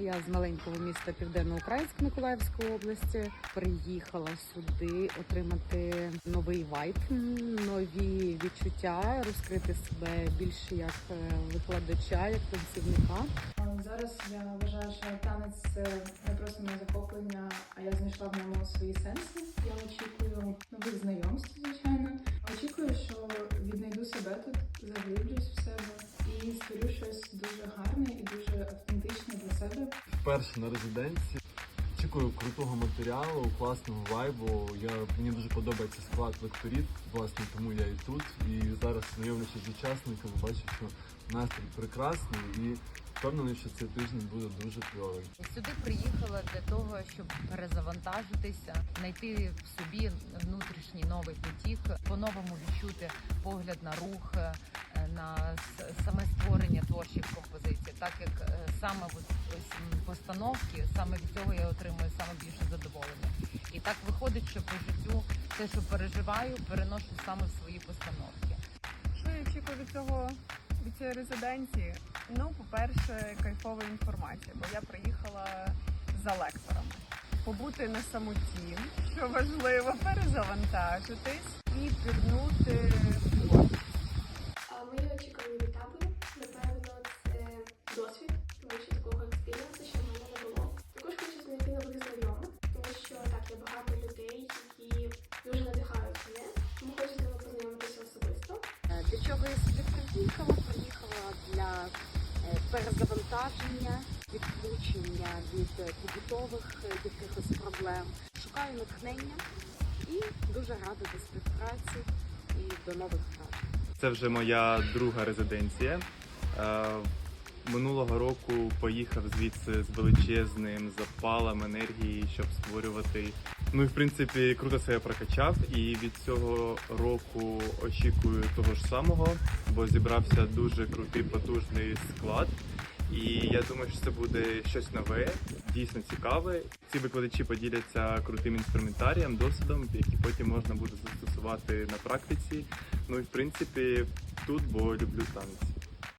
Я з маленького міста Південноукраїнськ Миколаївської області приїхала сюди отримати новий вайб, нові відчуття, розкрити себе більше як е, викладача, як танцівника. Зараз я вважаю, що танець це не просто моє захоплення, а я знайшла в ньому свої сенси. Я очікую нових знайомств, звичайно. Очікую, що віднайду себе тут, заглиблюсь в себе і створю щось дуже гарне і дуже. Вперше на резиденції. Очікую крутого матеріалу, класного вайбу. Я, мені дуже подобається склад лекторів, власне, тому я і тут. І зараз знайомлюся з учасниками, бачу, що настрій прекрасний і впевнений, що цей тиждень буде дуже кльовий. Сюди приїхала для того, щоб перезавантажитися, знайти в собі внутрішній новий потік, по-новому відчути погляд на рух, е, на саме створення творчих композицій, так як е, саме постановки, саме від цього я отримую саме більше задоволення. І так виходить, що по життю те, що переживаю, переношу саме в свої постановки. Що я очікую від цього від цієї резиденції? Ну, по-перше, кайфова інформація, бо я приїхала за лекторами. Побути на самоті, що важливо, перезавантажитись і пірнути Для я сюди приїхала? Приїхала для е, перезавантаження, відключення від побутових якихось проблем. Шукаю натхнення і дуже рада до співпраці і до нових вражень. Це вже моя друга резиденція. Е, Минулого року поїхав звідси з величезним запалом енергії, щоб створювати. Ну і в принципі круто себе прокачав. І від цього року очікую того ж самого, бо зібрався дуже крутий потужний склад. І я думаю, що це буде щось нове, дійсно цікаве. Ці викладачі поділяться крутим інструментарієм, досвідом, який потім можна буде застосувати на практиці. Ну і в принципі тут, бо люблю танець.